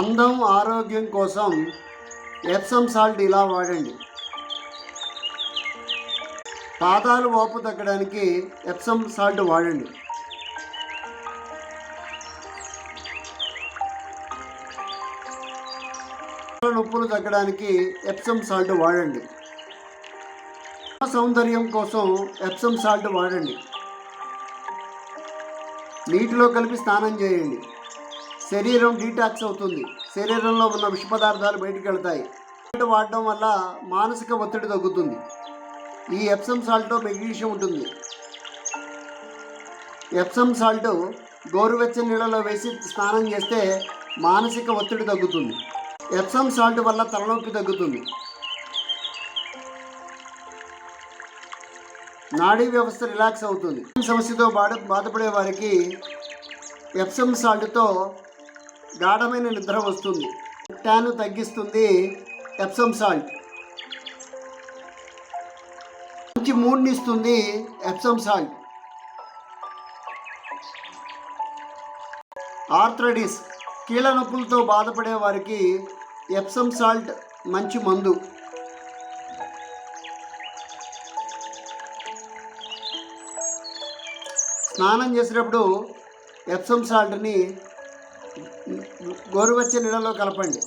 అందం ఆరోగ్యం కోసం ఎప్సమ్ సాల్ట్ ఇలా వాడండి. పాదాలు వాపు తగ్గడానికి ఎప్సమ్ సాల్ట్ వాడండి. నొప్పులు తగ్గడానికి ఎప్సమ్ సాల్ట్ వాడండి. సౌందర్యం కోసం ఎప్సమ్ సాల్ట్ వాడండి. నీటిలో కలిపి స్నానం చేయండి. శరీరం డీటాక్స్ అవుతుంది. శరీరంలో ఉన్న విష పదార్థాలు బయటికి వెళ్తాయి. వాడడం వల్ల మానసిక ఒత్తిడి తగ్గుతుంది. ఈ ఎప్సమ్ సాల్ట్లో మెగ్నీషియం ఉంటుంది. ఎప్సమ్ సాల్ట్ గోరువెచ్చని నీళ్ళలో వేసి స్నానం చేస్తే మానసిక ఒత్తిడి తగ్గుతుంది. ఎప్సమ్ సాల్ట్ వల్ల తలనొప్పి తగ్గుతుంది. నాడీ వ్యవస్థ రిలాక్స్ అవుతుంది. సమస్యతో బాధ బాధపడే వారికి ఎప్సమ్ సాల్ట్తో గాఢమైన నిద్ర వస్తుంది. ట్యాను తగ్గిస్తుంది. ఎప్సమ్ సాల్ట్ మంచి మూడ్ని ఇస్తుంది ఎప్సమ్ సాల్ట్ ఆర్థరైటిస్ కీళ్ళ నొప్పులతో బాధపడే వారికి ఎప్సమ్ సాల్ట్ మంచి మందు. స్నానం చేసేటప్పుడు ఎప్సమ్ సాల్ట్ని గోరువెచ్చని నీళ్ళలో కలపండి.